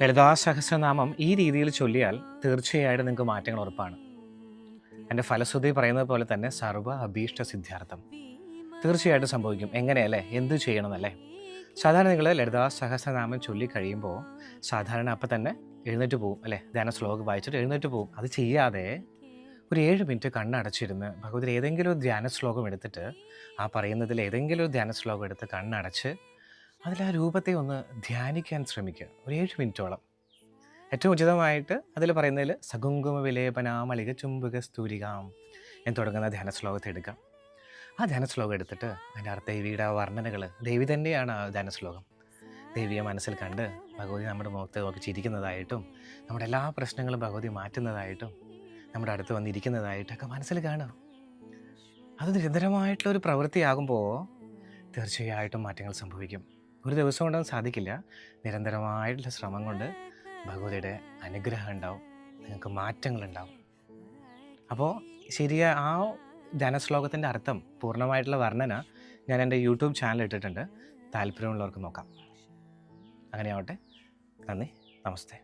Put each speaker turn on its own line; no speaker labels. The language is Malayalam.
ലളിതാ സഹസ്രനാമം ഈ രീതിയിൽ ചൊല്ലിയാൽ തീർച്ചയായിട്ടും നിങ്ങൾക്ക് മാറ്റങ്ങൾ ഉറപ്പാണ്. എന്റെ ഫലശ്രുതി പറയുന്നത് പോലെ തന്നെ സർവ അഭീഷ്ട സിദ്ധാർത്ഥം തീർച്ചയായിട്ടും സംഭവിക്കും. എങ്ങനെയല്ലേ? എന്ത് ചെയ്യണമെന്നല്ലേ? സാധാരണ നിങ്ങൾ ലളിതാ സഹസ്രനാമം ചൊല്ലി കഴിയുമ്പോൾ സാധാരണ അപ്പം തന്നെ എഴുന്നേറ്റ് പോകും അല്ലേ? ധ്യാന ശ്ലോകം വായിച്ചിട്ട് എഴുന്നേറ്റ് പോകും അത് ചെയ്യാതെ ഒരു ഏഴ് മിനിറ്റ് കണ്ണടച്ചിരുന്ന് ഭഗവതി ഏതെങ്കിലും ഒരു ധ്യാന ശ്ലോകം എടുത്തിട്ട് ആ പറയുന്നതിൽ ഏതെങ്കിലും ഒരു ധ്യാന ശ്ലോകം എടുത്ത് കണ്ണടച്ച് അതിൽ ആ രൂപത്തെ ഒന്ന് ധ്യാനിക്കാൻ ശ്രമിക്കുക. ഒരു ഏഴ് മിനിറ്റോളം. ഏറ്റവും ഉചിതമായിട്ട് അതിൽ പറയുന്നതിൽ സകുങ്കുമ വിലേപനാമളിക ചുംബക സ്തൂരികാം എന്ന് തുടങ്ങുന്ന ധ്യാന ശ്ലോകത്തെ എടുക്കാം. ആ ധ്യാന ശ്ലോകം എടുത്തിട്ട് അതിന്റെ അർത്ഥ ദേവിയുടെ വർണനകൾ ദേവി തന്നെയാണ് ആ ധ്യാന ശ്ലോകം ദേവിയെ മനസ്സിൽ കണ്ട് ഭഗവതി നമ്മുടെ മുഖത്ത് നോക്കി ചിരിക്കുന്നതായിട്ടും നമ്മുടെ എല്ലാ പ്രശ്നങ്ങളും ഭഗവതി മാറ്റുന്നതായിട്ടും നമ്മുടെ അടുത്ത് വന്നിരിക്കുന്നതായിട്ടൊക്കെ മനസ്സിൽ കാണുക. അത് നിരന്തരമായിട്ടുള്ള ഒരു പ്രവൃത്തിയാകുമ്പോൾ തീർച്ചയായിട്ടും മാറ്റങ്ങൾ സംഭവിക്കും. ഒരു ദിവസം കൊണ്ടൊന്നും സാധിക്കില്ല. നിരന്തരമായിട്ടുള്ള ശ്രമം കൊണ്ട് ഭഗവതിയുടെ അനുഗ്രഹം ഉണ്ടാവും. നിങ്ങൾക്ക് മാറ്റങ്ങളുണ്ടാവും അപ്പോൾ ശരിയായ ആ ധനശ്ലോകത്തിന്റെ അർത്ഥം പൂർണമായിട്ടുള്ള വർണന ഞാൻ എന്റെ യൂട്യൂബ് ചാനൽ ഇട്ടിട്ടുണ്ട്. താല്പര്യമുള്ളവർക്ക് നോക്കാം. അങ്ങനെയാവട്ടെ. നന്ദി. നമസ്തേ.